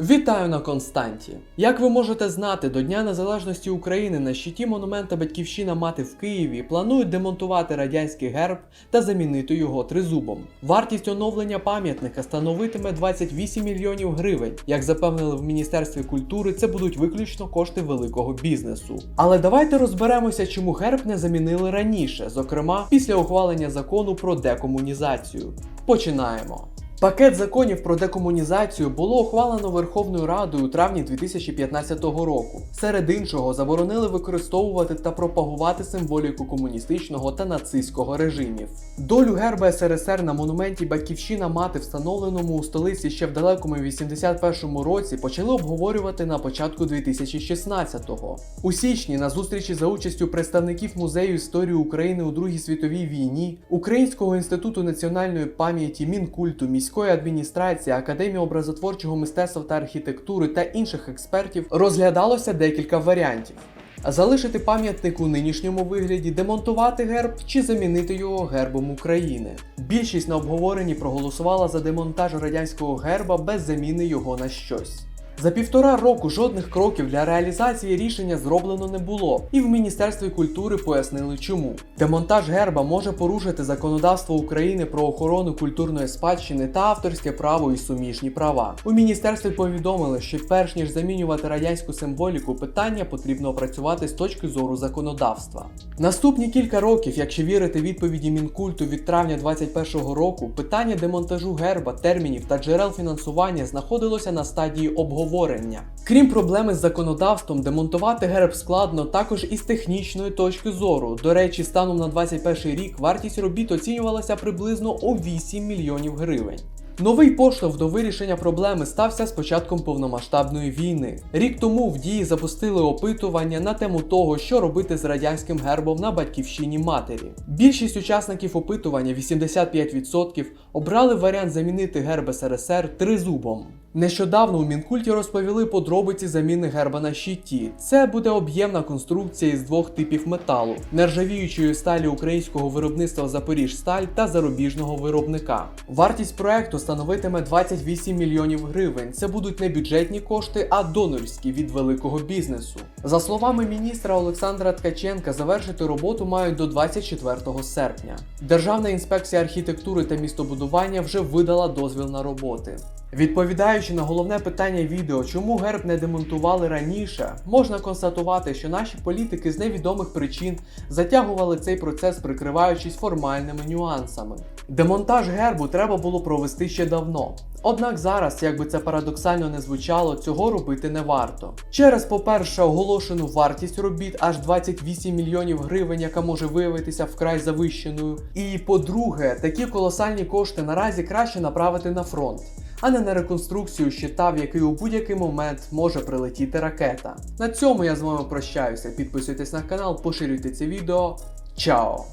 Вітаю на Константі! Як ви можете знати, до Дня Незалежності України на щиті монумента Батьківщина мати в Києві планують демонтувати радянський герб та замінити його тризубом. Вартість оновлення пам'ятника становитиме 28 мільйонів гривень. Як запевнили в Міністерстві культури, це будуть виключно кошти великого бізнесу. Але давайте розберемося, чому герб не замінили раніше, зокрема після ухвалення закону про декомунізацію. Починаємо. Пакет законів про декомунізацію було ухвалено Верховною Радою у травні 2015 року. Серед іншого заборонили використовувати та пропагувати символіку комуністичного та нацистського режимів. Долю герба СРСР на монументі Батьківщина мати, встановленому у столиці ще в далекому 81-му році, почали обговорювати на початку 2016-го. У січні на зустрічі за участю представників музею історії України у Другій світовій війні, Українського інституту національної пам'яті Мінкульту, міської адміністрації, Академії образотворчого мистецтва та архітектури та інших експертів розглядалося декілька варіантів. Залишити пам'ятник у нинішньому вигляді, демонтувати герб чи замінити його гербом України. Більшість на обговоренні проголосувала за демонтаж радянського герба без заміни його на щось. За півтора року жодних кроків для реалізації рішення зроблено не було, і в Міністерстві культури пояснили чому. Демонтаж герба може порушити законодавство України про охорону культурної спадщини та авторське право і суміжні права. У міністерстві повідомили, що перш ніж замінювати радянську символіку, питання потрібно опрацювати з точки зору законодавства. Наступні кілька років, якщо вірити відповіді Мінкульту від травня 2021 року, питання демонтажу герба, термінів та джерел фінансування знаходилося на стадії обговорення. Крім проблеми з законодавством, демонтувати герб складно також із технічної точки зору. До речі, станом на 2021 рік вартість робіт оцінювалася приблизно у 8 мільйонів гривень. Новий поштовх до вирішення проблеми стався з початком повномасштабної війни. Рік тому в дії запустили опитування на тему того, що робити з радянським гербом на батьківщині матері. Більшість учасників опитування, 85%, обрали варіант замінити герб СРСР тризубом. Нещодавно у Мінкульті розповіли подробиці заміни герба на щиті. Це буде об'ємна конструкція із двох типів металу: нержавіючої сталі українського виробництва Запоріжсталь та зарубіжного виробника. Вартість проекту становитиме 28 мільйонів гривень. Це будуть не бюджетні кошти, а донорські від великого бізнесу. За словами міністра Олександра Ткаченка, завершити роботу мають до 24 серпня. Державна інспекція архітектури та містобудування вже видала дозвіл на роботи. Відповідаючи на головне питання відео, чому герб не демонтували раніше, можна констатувати, що наші політики з невідомих причин затягували цей процес, прикриваючись формальними нюансами. Демонтаж гербу треба було провести ще давно. Однак зараз, як би це парадоксально не звучало, цього робити не варто. Через, по-перше, оголошену вартість робіт аж 28 мільйонів гривень, яка може виявитися вкрай завищеною. І по-друге, такі колосальні кошти наразі краще направити на фронт а не на реконструкцію щита, в який у будь-який момент може прилетіти ракета. На цьому я з вами прощаюся. Підписуйтесь на канал, поширюйте це відео. Чао!